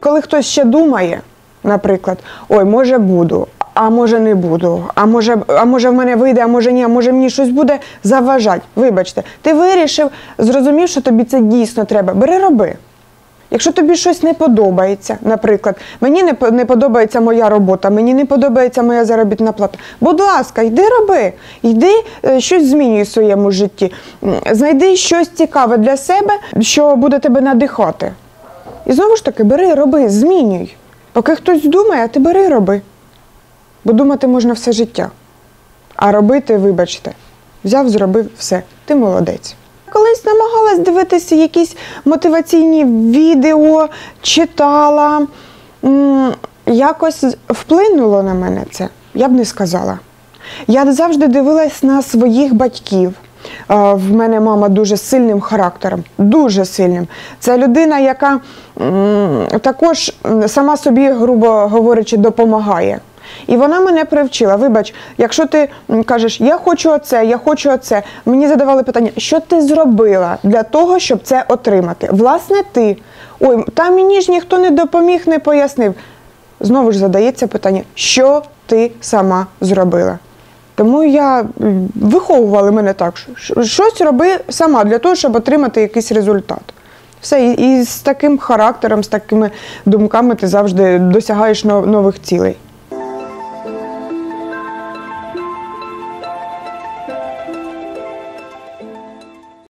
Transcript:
Коли хтось ще думає, наприклад, ой, може буду, а може не буду, а може, а може в мене вийде, а може ні, а може мені щось буде заважати. Вибачте, ти вирішив, зрозумів, що тобі це дійсно треба. Бери роби. Якщо тобі щось не подобається, наприклад, мені не, не подобається моя робота, мені не подобається моя заробітна плата. Будь ласка, йди роби, йди е, щось змінюй в своєму житті. Знайди щось цікаве для себе, що буде тебе надихати. І знову ж таки, бери, роби, змінюй. Поки хтось думає, а ти бери, роби. Бо думати можна все життя. А робити, вибачте, взяв, зробив все. Ти молодець. Колись намагалась дивитися якісь мотиваційні відео, читала. Якось вплинуло на мене це, я б не сказала. Я завжди дивилась на своїх батьків. В мене мама дуже сильним характером, дуже сильним. Це людина, яка також сама собі, грубо говорячи, допомагає. І вона мене привчила. Вибач, якщо ти кажеш, я хочу оце, я хочу оце, мені задавали питання, що ти зробила для того, щоб це отримати? Власне, ти. Ой, та мені ж ніхто не допоміг, не пояснив. Знову ж задається питання, що ти сама зробила? Тому я виховували мене так, що щось роби сама для того, щоб отримати якийсь результат. Все, і, і з таким характером, з такими думками ти завжди досягаєш нов- нових цілей.